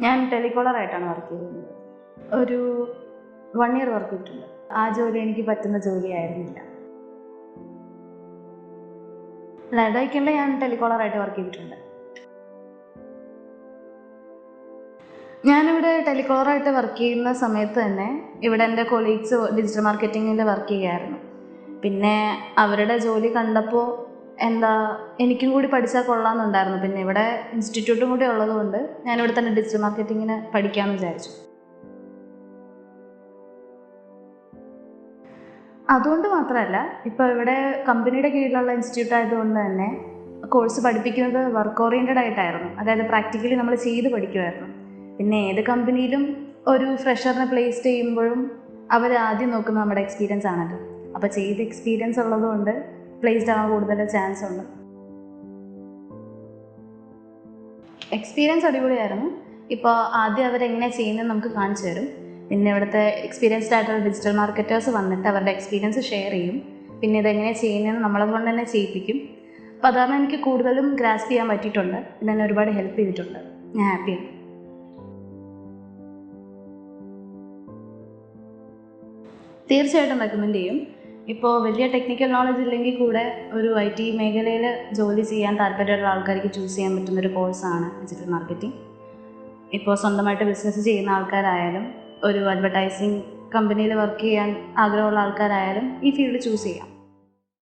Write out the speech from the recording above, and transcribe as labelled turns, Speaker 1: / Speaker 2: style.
Speaker 1: ഞാൻ ടെലികോളർ ആയിട്ടാണ് വർക്ക് ചെയ്തിരുന്നത് ഒരു വൺ ഇയർ വർക്ക് ചെയ്തിട്ടുണ്ട്. ആ ജോലി എനിക്ക് പറ്റുന്ന ജോലിയായിരുന്നില്ല ലഡായിക്കുള്ള ഞാൻ ടെലികോളർ ആയിട്ട് വർക്ക് ചെയ്തിട്ടുണ്ട്. ഞാനിവിടെ ടെലികോളറായിട്ട് വർക്ക് ചെയ്യുന്ന സമയത്ത് തന്നെ ഇവിടെ എന്റെ കൊളീഗ്സ് ഡിജിറ്റൽ മാർക്കറ്റിങ്ങിൽ വർക്ക് ചെയ്യുമായിരുന്നു പിന്നെ അവരുടെ ജോലി കണ്ടപ്പോൾ എന്താ എനിക്കും കൂടി പഠിച്ചാൽ കൊള്ളാമെന്നുണ്ടായിരുന്നു. പിന്നെ ഇവിടെ ഇൻസ്റ്റിറ്റ്യൂട്ടും കൂടി ഉള്ളതുകൊണ്ട് ഞാനിവിടെ തന്നെ ഡിജിറ്റൽ മാർക്കറ്റിങ്ങിന് പഠിക്കാമെന്ന് വിചാരിച്ചു. അതുകൊണ്ട് മാത്രമല്ല ഇപ്പോൾ ഇവിടെ കമ്പനിയുടെ കീഴിലുള്ള ഇൻസ്റ്റിറ്റ്യൂട്ട് ആയതുകൊണ്ട് തന്നെ കോഴ്സ് പഠിപ്പിക്കുന്നത് വർക്ക് ഓറിയന്റഡ് ആയിട്ടായിരുന്നു. അതായത് പ്രാക്ടിക്കലി നമ്മൾ ചെയ്ത് പഠിക്കുമായിരുന്നു പിന്നെ ഏത് കമ്പനിയിലും ഒരു ഫ്രഷറിനെ പ്ലേസ് ചെയ്യുമ്പോഴും അവർ ആദ്യം നോക്കുന്നത് നമ്മുടെ എക്സ്പീരിയൻസ് ആണല്ലോ. അപ്പോൾ ചെയ്ത് എക്സ്പീരിയൻസ് ഉള്ളതുകൊണ്ട് പ്ലേസ്ഡ് ആവാൻ കൂടുതൽ ചാൻസ് ഉണ്ട്. എക്സ്പീരിയൻസ് അടിപൊളിയായിരുന്നു. ഇപ്പോൾ ആദ്യം അവരെങ്ങനെ ചെയ്യുന്നത് നമുക്ക് കാണിച്ചു തരും. പിന്നെ ഇവിടുത്തെ എക്സ്പീരിയൻസ്ഡ് ആയിട്ടുള്ള ഡിജിറ്റൽ മാർക്കറ്റേഴ്സ് വന്നിട്ട് അവരുടെ എക്സ്പീരിയൻസ് ഷെയർ ചെയ്യും. പിന്നെ ഇതെങ്ങനെ ചെയ്യുന്നതെന്ന് നമ്മളെ കൊണ്ട് തന്നെ ചെയ്യിപ്പിക്കും. അപ്പോൾ അതാണ് എനിക്ക് കൂടുതലും ഗ്രാസ്പ് ചെയ്യാൻ പറ്റിയിട്ടുണ്ട്. ഇതെന്നെ ഒരുപാട് ഹെൽപ്പ് ചെയ്തിട്ടുണ്ട്. ഞാൻ ഹാപ്പിയാണ് തീർച്ചയായിട്ടും റെക്കമെൻഡ് ചെയ്യും. ഇപ്പോൾ വലിയ ടെക്നിക്കൽ നോളജ് ഇല്ലെങ്കിൽ കൂടെ ഒരു ഐ ടി മേഖലയിൽ ജോലി ചെയ്യാൻ താല്പര്യമുള്ള ആൾക്കാർക്ക് ചൂസ് ചെയ്യാൻ പറ്റുന്ന ഒരു കോഴ്സാണ് ഡിജിറ്റൽ മാർക്കറ്റിംഗ് ഇപ്പോൾ സ്വന്തമായിട്ട് ബിസിനസ് ചെയ്യുന്ന ആൾക്കാരായാലും ഒരു അഡ്വർടൈസിങ് കമ്പനിയിൽ വർക്ക് ചെയ്യാൻ ആഗ്രഹമുള്ള ആൾക്കാരായാലും ഈ ഫീൽഡ് ചൂസ് ചെയ്യാം.